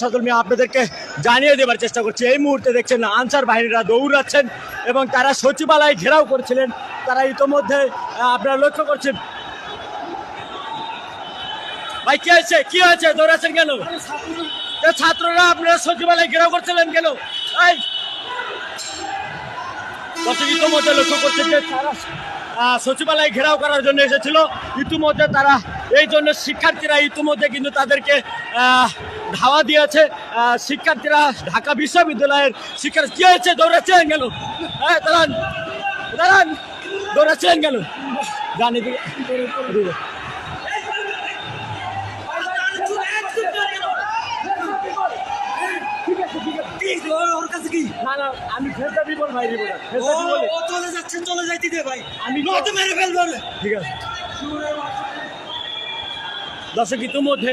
সাদুল আপনাদেরকে জানিয়ে দেবার চেষ্টা করছি। এই মুহূর্তে দেখছেন আনসার বাহিনীরা দৌড়াচ্ছেন এবং তারা সচিবালয় ঘেরাও করেছিলেন। তারা ইতোমধ্যে আপনারা লক্ষ্য করছেন। ভাই, কি হয়েছে? কি হয়েছে? দৌড়াচ্ছেন কেন? ছাত্ররা আপনারা সচিবালয় ঘেরাও করছিলেন কেন? দর্শক লক্ষ্য করছেন যে সচিবালয় ঘেরাও করার জন্য এসেছিল। ইতিমধ্যে তারা, এই জন্য শিক্ষার্থীরা ইতিমধ্যে কিন্তু তাদেরকে ধাওয়া দিয়েছে শিক্ষার্থীরা ঢাকা বিশ্ববিদ্যালয়ের শিক্ষার্থী কি হয়েছে? দৌড়াচ্ছেন কেন? হ্যাঁ দাঁড়ান দাঁড়ান দৌড়াচ্ছেন কেন? জানি দিকে এদিকে। কি না না আমি দিব ভাই চলে যাচ্ছে চলে যাইতে দে ভাই। আমি মেরে ফেলব ঠিক আছে। দর্শক ইতিমধ্যে